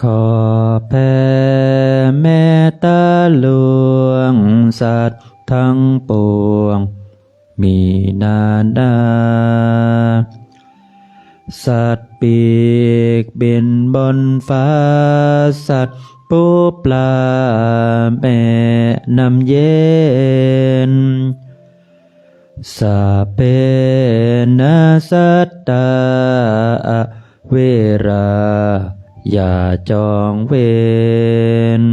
ขอแผ่เมตตาหลวง สัตว์ทั้งปวง มีนานาสัตว์ปีกบินบนฟ้า สัตว์ปูปลาแม่น้ำเย็นสาเปนะสัตตาเวรา อย่าจองเวร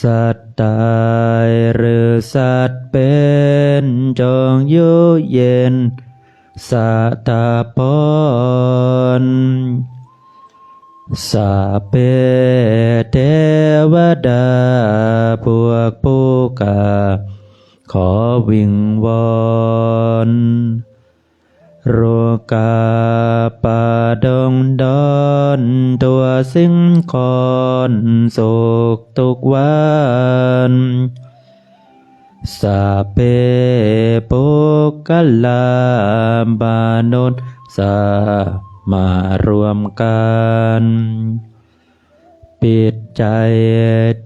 สัตว์ตายหรือสัตว์เป็นจองยู่เย็นสัตาพรสาเปเทวดาพวกผู้กา ขอวิงวอนรก ตัวสิ่งคอนโศกทุกวันสาเปปุกลาบานนสามารวมกันปิดใจ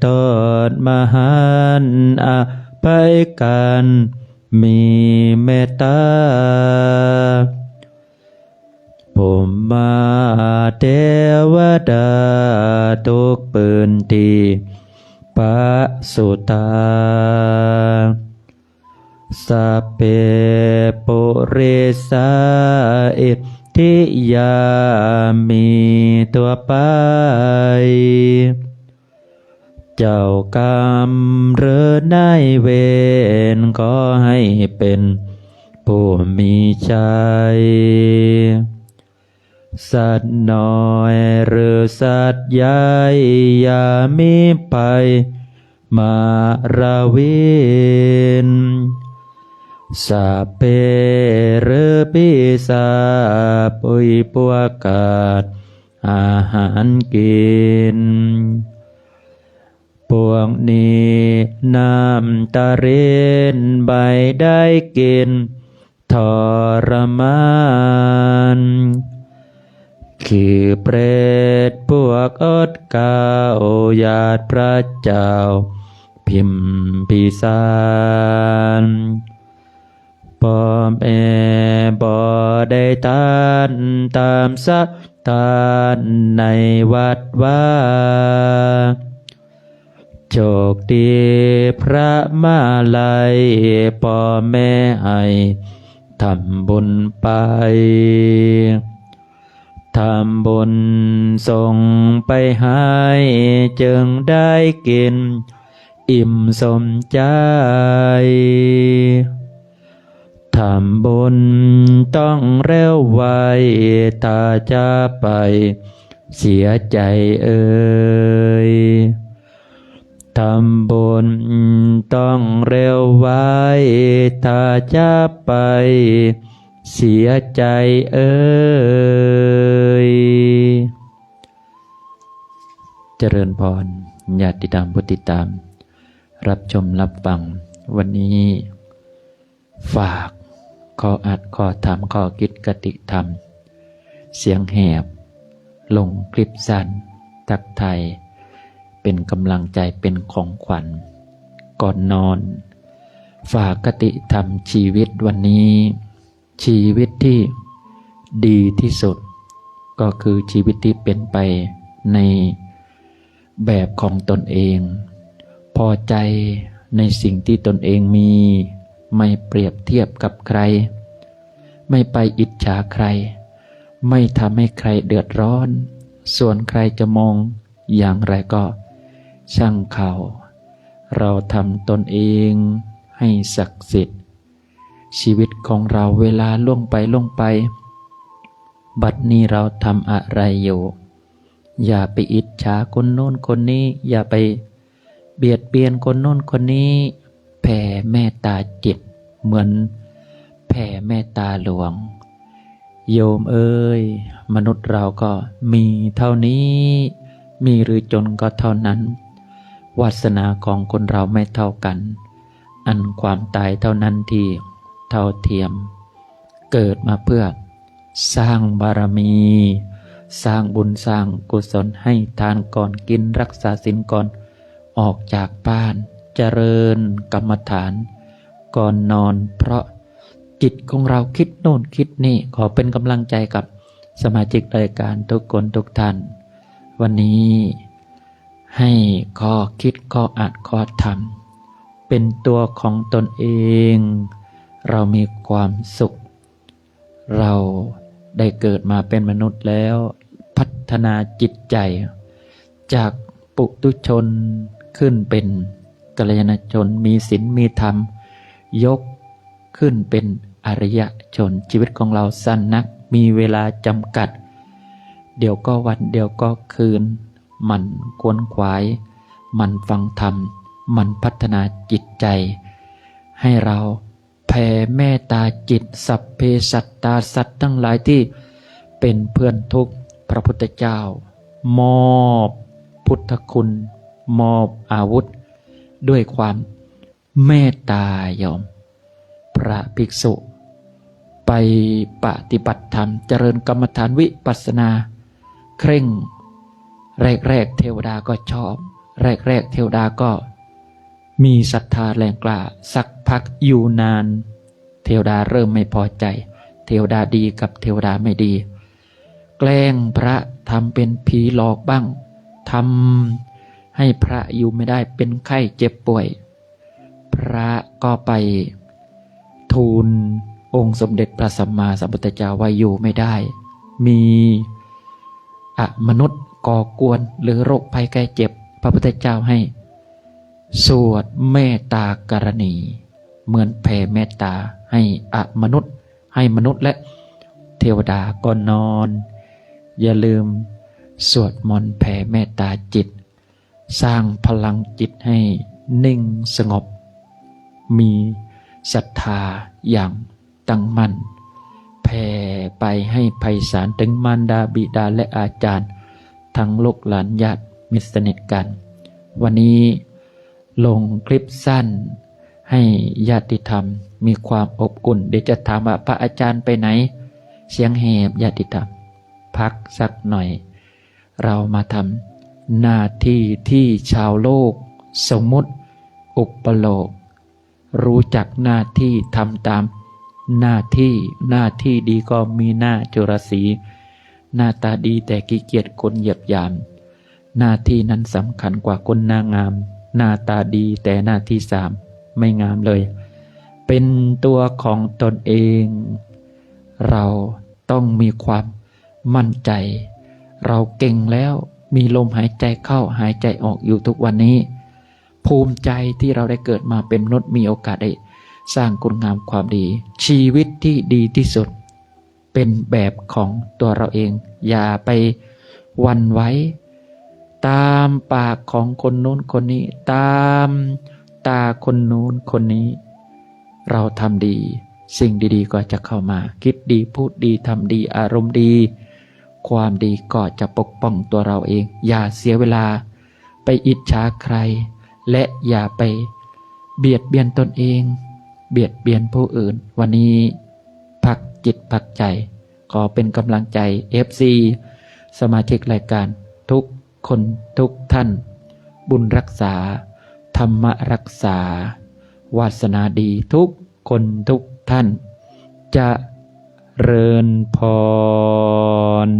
ตอดมหันอภัยกันมีเมตตา เทวดาทุกปืนทีปะสุตาสเพปุริสาอิทธิยามีตัวไป เจ้ากรรมหรือนายเวรก็ให้เป็นผู้มีใจ สัตว์น้อยหรือสัตว์ใหญ่อย่ามีภัยมาราวินสาปเปหรือปีศาจปุยปวกกาศอาหารกิน พวกนี้น้ำตาเรนใบได้กิน ทรมาน คือเปรตพวกอดกาโอยาติพระเจ้า พิมพิสารปอมเอบอได้ทานตามสัตทานในวัดว่าโชคดีพระมาลัยพ่อแม่ให้ทำบุญไป ทำบุญส่งไปให้จึงได้กิน อิ่มสมใจทำบุญต้องเร็วไวถ้าจะไปเสียใจเอ่ยทำบุญต้องเร็วไวถ้าจะไปเสียใจเอ่ย เจริญพรญาติธรรมพุทธิตาม รับชมรับฟัง วันนี้ ฝากข้ออัดข้อธรรมข้อคิดกติธรรม เสียงแหบ ลงคลิปสั้นทักไทย เป็นกำลังใจเป็นของขวัญ ก่อนนอน ฝากกติธรรมชีวิตวันนี้ ชีวิตที่ดีที่สุด ก็คือชีวิตที่เป็นไปในแบบของตนเอง พอใจในสิ่งที่ตนเองมี ไม่เปรียบเทียบกับใคร ไม่ไปอิจฉาใคร ไม่ทำให้ใครเดือดร้อน ส่วนใครจะมองอย่างไรก็ ช่างเขาเราทำตนเองให้ศักดิ์สิทธิ์ ชีวิตของเราเวลาล่วงไปล่วงไป บัดนี้เราทำอะไรอยู่ อย่าไปอิจฉาคนโน้นคนนี้ อย่าไปเบียดเบียนคนโน้นคนนี้ แผ่เมตตาจิต เหมือนแผ่เมตตาหลวง โยมเอ้ย มนุษย์เราก็มีเท่านี้ มีหรือจนก็เท่านั้น วาสนาของคนเราไม่เท่ากัน อันความตายเท่านั้นที่เท่าเทียม เกิดมาเพื่อ สร้างบารมี สร้างบุญสร้างกุศลให้ทานก่อนกินรักษาศีลก่อนออกจากบ้าน เจริญกรรมฐาน ก่อนนอน เพราะจิตของเราคิดโน่นคิดนี่ขอเป็นกำลังใจกับสมาชิกรายการทุกคนทุกท่าน วันนี้ให้ข้อคิดข้ออัดข้อทำเป็นตัวของตนเอง เรามีความสุข เรา ได้เกิดมาเป็นมนุษย์แล้ว พัฒนาจิตใจ จากปุตุชนขึ้นเป็นกัลยาณชนมีศีลมีธรรม ยกขึ้นเป็นอริยชนชีวิตของเราสั้นนักมีเวลาจำกัด เดี๋ยวก็วันเดี๋ยวก็คืน มันควนขวาย มันฟังธรรม มันพัฒนาจิตใจ ให้เรา ผ่เมตตาจิต สัพเพสัตตาสัตว์ทั้งหลายที่เป็นเพื่อนทุกพระพุทธเจ้า มอบพุทธคุณ มอบอาวุธ ด้วยความเมตตายอม พระภิกษุ ไปปฏิบัติธรรมเจริญกรรมฐานวิปัสสนา เคร่ง แรกๆเทวดาก็ชอบ แรกๆเทวดาก็ มีศรัทธาแรงกล้าสักพักอยู่นาน เทวดาเริ่มไม่พอใจ เทวดาดีกับเทวดาไม่ดี แกล้งพระทำเป็นผีหลอกบ้างทำให้พระอยู่ไม่ได้เป็นไข้เจ็บป่วย พระก็ไปทูลองค์สมเด็จพระสัมมาสัมพุทธเจ้าว่าอยู่ไม่ได้ มีอมนุษย์ก่อกวนหรือโรคภัยแก้เจ็บ พระพุทธเจ้าให้ สวดเมตตากรณี เหมือนแผ่เมตตาให้อะมนุษย์ ให้มนุษย์และเทวดาก่อนนอน อย่าลืมสวดมนต์แผ่เมตตาจิต สร้างพลังจิตให้นิ่งสงบ มีศรัทธาอย่างตั้งมั่นแผ่ไปให้ไพศาลถึงมารดาบิดาและอาจารย์ ทั้งลูกหลานญาติมิตรสนิทกัน วันนี้ ลงคลิปสั้น ให้ญาติธรรม มีความอบอุ่น เดี๋ยวจะถามว่าพระอาจารย์ไปไหน เสียงแหบญาติธรรม พักสักหน่อย เรามาทำหน้าที่ที่ชาวโลก สมมุติ อุปโลก รู้จักหน้าที่ทำตาม หน้าที่หน้าที่ดีก็มีหน้าจุรสีหน้าตาดีแต่ขี้เกียจคนเหยียบยาม หน้าที่นั้นสำคัญกว่าคนหน้างาม หน้าตาดีแต่หน้าที่สามไม่งามเลย เป็นตัวของตนเอง เราต้องมีความมั่นใจ เราเก่งแล้วมีลมหายใจเข้าหายใจออกอยู่ทุกวันนี้ ภูมิใจที่เราได้เกิดมาเป็นมนุษย์มีโอกาสได้สร้างคุณงามความดี ชีวิตที่ดีที่สุด เป็นแบบของตัวเราเอง อย่าไปวันไว้ ตามปากของคนนู้นคนนี้ ตามตาคนนู้นคนนี้ เราทำดี สิ่งดีๆ ก็จะเข้ามา คิดดีพูดดีทำดีอารมณ์ดี ความดีก็จะปกป้องตัวเราเอง อย่าเสียเวลา ไปอิจฉาใคร และอย่าไป เบียดเบียนตนเอง เบียดเบียนผู้อื่น วันนี้พักจิตพักใจ ขอเป็นกำลังใจ FC สมาชิกรายการทุก คนทุกท่าน บุญรักษา ธรรมรักษา วาสนาดีทุกคนทุกท่าน จะเริญพร